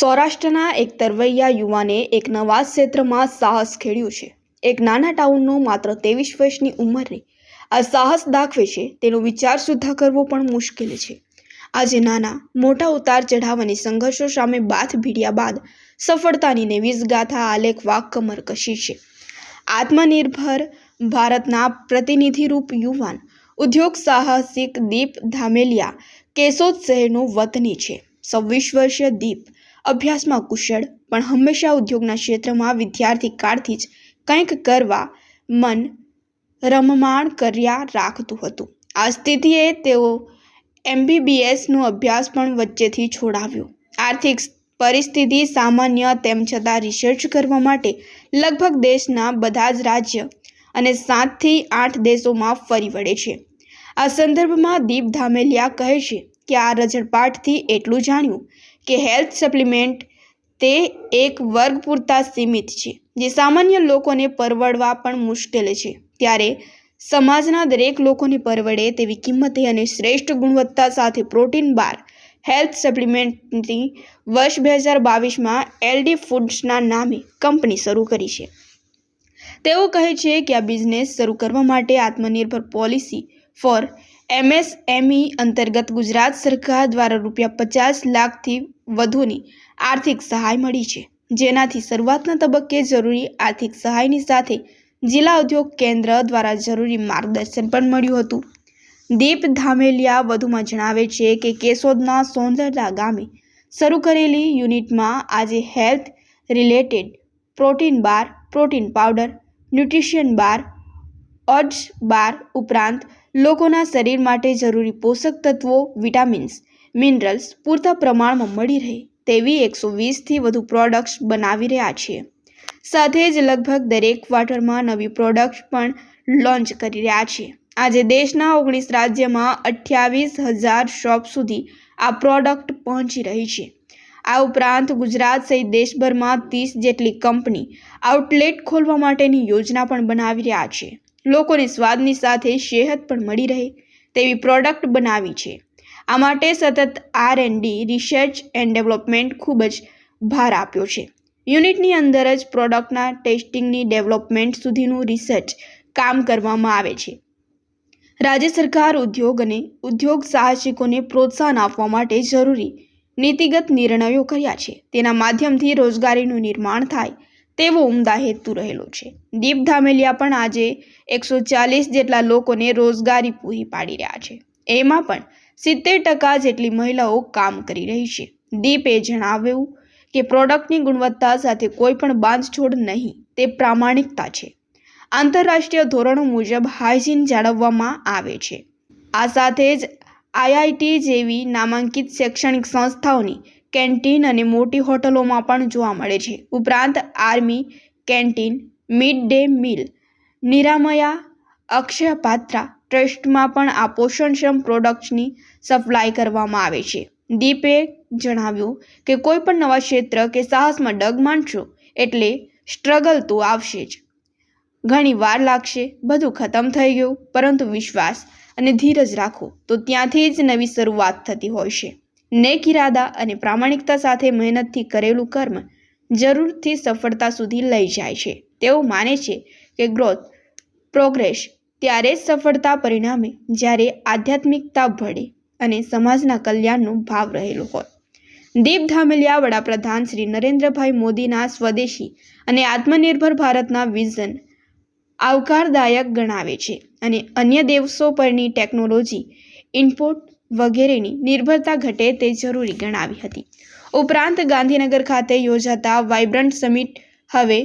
સૌરાષ્ટ્રના એક તરવૈયા યુવાને એક નવા ક્ષેત્રમાં સાહસ ખેડ્યું છે. એક નાના ટાઉનનો માત્ર ત્રેવીસ વર્ષની ઉંમરે આ સાહસ દાખવે છે તેનો વિચાર સુદ્ધા કરવો પણ મુશ્કેલ છે. આજે નાના, મોટા ઉતાર ચઢાવ અને સંઘર્ષો સામે બાથ ભીડ્યા બાદ સફળતાની નેવીસ ગાથા આલેખવા કમર કશી છે. આત્મનિર્ભર ભારતના પ્રતિનિધિરૂપ યુવાન, ઉદ્યોગ સાહસિક દીપ ધામેલિયા કેશોદ શહેરનો વતની છે. છવ્વીસ વર્ષીય દીપ અભ્યાસમાં કુશળ, પણ હંમેશા ઉદ્યોગના ક્ષેત્રમાં વિદ્યાર્થી કાળથી જ કંઈક કરવા મન રમમાણ કર્યા રાખતું હતું. આ સ્થિતિએ તેઓ એમબીબીએસનો અભ્યાસ પણ વચ્ચેથી છોડાવ્યો. આર્થિક પરિસ્થિતિ સામાન્ય તેમ છતાં રિસર્ચ કરવા માટે લગભગ દેશના બધા જ રાજ્ય અને સાતથી આઠ દેશોમાં ફરી વળે છે. આ સંદર્ભમાં દીપ ધામેલિયા કહે છે કે આ રજળપાટથી એટલું જાણ્યું કે હેલ્થ સપ્લિમેન્ટ તે એક વર્ગ પૂરતા સીમિત છે, જે સામાન્ય લોકોને પરવડવા પણ મુશ્કેલ છે. ત્યારે સમાજના દરેક લોકોને પરવડે તેવી કિંમતે અને શ્રેષ્ઠ ગુણવત્તા સાથે પ્રોટીન બાર હેલ્થ સપ્લિમેન્ટની વર્ષ બે હજાર બાવીસમાં એલડી ફૂડ્સના નામે કંપની શરૂ કરી છે. તેઓ કહે છે કે આ બિઝનેસ શરૂ કરવા માટે આત્મનિર્ભર પોલિસી ફોર એમએસએમઈ અંતર્ગત ગુજરાત સરકાર દ્વારા રૂપિયા પચાસ લાખથી વધુની આર્થિક સહાય મળી છે. જેનાથી શરૂઆતના તબક્કે જરૂરી આર્થિક સહાયની સાથે જિલ્લા ઉદ્યોગ કેન્દ્ર દ્વારા જરૂરી માર્ગદર્શન પણ મળ્યું હતું. દીપ ધામેલિયા વધુમાં જણાવે છે કે કેશોદના સોંદરડા ગામે શરૂ કરેલી યુનિટમાં આજે health related protein bar, protein powder, nutrition bar oats bar ઉપરાંત લોકોના શરીર માટે જરૂરી પોષક તત્વો, વિટામિન્સ, મિનરલ્સ પૂરતા પ્રમાણમાં મળી રહે તેવી એકસો વીસથી વધુ પ્રોડક્ટ્સ બનાવી રહ્યા છે સાથે જ લગભગ દરેક ક્વાર્ટરમાં નવી પ્રોડક્ટ્સ પણ લોન્ચ કરી રહ્યા છે આજે દેશના ઓગણીસ રાજ્યમાં અઠ્યાવીસ હજાર શોપ સુધી આ પ્રોડક્ટ પહોંચી રહી છે. આ ઉપરાંત ગુજરાત સહિત દેશભરમાં ત્રીસ જેટલી કંપની આઉટલેટ ખોલવા માટેની યોજના પણ બનાવી રહ્યા છે. લોકોને સ્વાદની સાથે સેહત પણ મળી રહે તેવી પ્રોડક્ટ બનાવી છે. આ માટે સતત R and D research and development ખૂબ જ ભાર આપ્યો છે. યુનિટની અંદર જ પ્રોડક્ટના ટેસ્ટિંગની ડેવલપમેન્ટ સુધીનું રિસર્ચ કામ કરવામાં આવે છે. રાજ્ય સરકાર ઉદ્યોગ અને ઉદ્યોગ સાહસિકોને પ્રોત્સાહન આપવા માટે જરૂરી નીતિગત નિર્ણયો કર્યા છે. તેના માધ્યમથી રોજગારીનું નિર્માણ થાય તેવો ઉમદા હેતુ રહેલો છે. દીપ ધામેલિયા પણ આજે એકસો ચાલીસ જેટલા લોકોને રોજગારી પૂરી પાડી રહ્યા છે. એમાં પણ સિત્તેર ટકા જેટલી મહિલાઓ કામ કરી રહી છે. દીપે જણાવ્યું કે પ્રોડક્ટની ગુણવત્તા સાથે કોઈ પણ બાંધછોડ નહીં, તે પ્રામાણિકતા છે. આંતરરાષ્ટ્રીય ધોરણો મુજબ હાઇજીન જાળવવામાં આવે છે. આ સાથે જ આઈઆઈટી જેવી નામાંકિત શૈક્ષણિક સંસ્થાઓની કેન્ટીન અને મોટી હોટલોમાં પણ જોવા મળે છે. ઉપરાંત army canteen, mid day meal, Niramaya, Akshaya Patra ટ્રસ્ટમાં પણ આ પોષણક્ષમ પ્રોડક્ટ્સની સપ્લાય કરવામાં આવે છે. દીપે જણાવ્યું કે કોઈ પણ નવા ક્ષેત્ર કે સાહસમાં ડગ માંડશો એટલે સ્ટ્રગલ તો આવશે જ. ઘણી વાર લાગશે બધું ખતમ થઈ ગયું, પરંતુ વિશ્વાસ અને ધીરજ રાખો તો ત્યાંથી જ નવી શરૂઆત થતી હોય છે. નેક ઇરાદા અને પ્રામાણિકતા સાથે મહેનતથી કરેલું કર્મ જરૂરથી સફળતા સુધી લઈ જાય છે. તેઓ માને છે કે ગ્રોથ પ્રોગ્રેસ ત્યારે જ સફળતા પરિણામે જ્યારે આધ્યાત્મિકતા ભળે અને સમાજના કલ્યાણનો ભાવ રહેલો હોય. દીપ ધામેલિયા વડાપ્રધાન શ્રી નરેન્દ્રભાઈ મોદીના સ્વદેશી અને આત્મનિર્ભર ભારતના વિઝન આવકારદાયક ગણાવે છે અને અન્ય દેશો પરની ટેકનોલોજી, ઇનપુટ વગેરેની નિર્ભરતા ઘટે તે જરૂરી ગણાવી હતી. ઉપરાંત ગાંધીનગર ખાતે યોજાતા વાઇબ્રન્ટ સમિટ હવે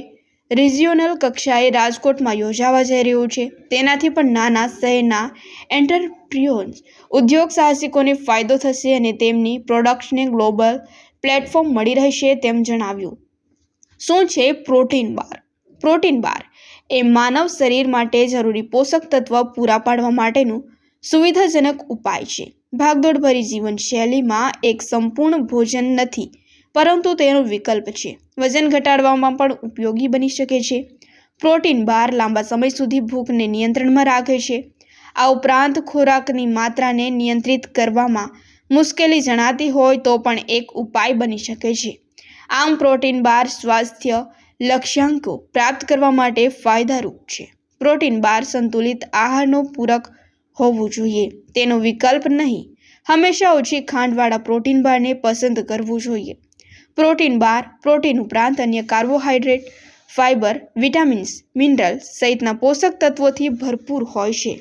રિજિયોનલ કક્ષાએ રાજકોટમાં યોજાવા જઈ રહ્યું છે. તેનાથી પણ નાના શહેરના એન્ટરપ્રિયોન્સ ઉદ્યોગ સાહસિકોને ફાયદો થશે અને તેમની પ્રોડક્ટ્સને ગ્લોબલ પ્લેટફોર્મ મળી રહેશે તેમ જણાવ્યું. શું છે પ્રોટીન બાર? પ્રોટીન બાર એ માનવ શરીર માટે જરૂરી પોષક તત્વ પૂરા પાડવા માટેનું સુવિધાજનક ઉપાય છે. ભાગદોડભરી જીવનશૈલીમાં એક સંપૂર્ણ ભોજન નથી, પરંતુ તેનો વિકલ્પ છે. વજન ઘટાડવામાં પણ ઉપયોગી બની શકે છે. પ્રોટીન બાર લાંબા સમય સુધી ભૂખને નિયંત્રણમાં રાખે છે. આ ઉપરાંત ખોરાકની માત્રાને નિયંત્રિત કરવામાં મુશ્કેલી જણાતી હોય તો પણ એક ઉપાય બની શકે છે. આમ પ્રોટીન બાર સ્વાસ્થ્ય લક્ષ્યાંકો પ્રાપ્ત કરવા માટે ફાયદારૂપ છે. પ્રોટીન બાર સંતુલિત આહારનો પૂરક હોવું જોઈએ. તેનો વિકલ્પ નહીં. હંમેશા ઓછી ખાંડવાળા પ્રોટીન બારને પસંદ કરવું જોઈએ. પ્રોટીન બાર, પ્રોટીન ઉપરાંત અન્ય કાર્બોહાઈડ્રેટ ફાઇબર વિટામિન્સ, મિનરલ્સ સહિતના પોષક તત્વોથી ભરપૂર હોય છે.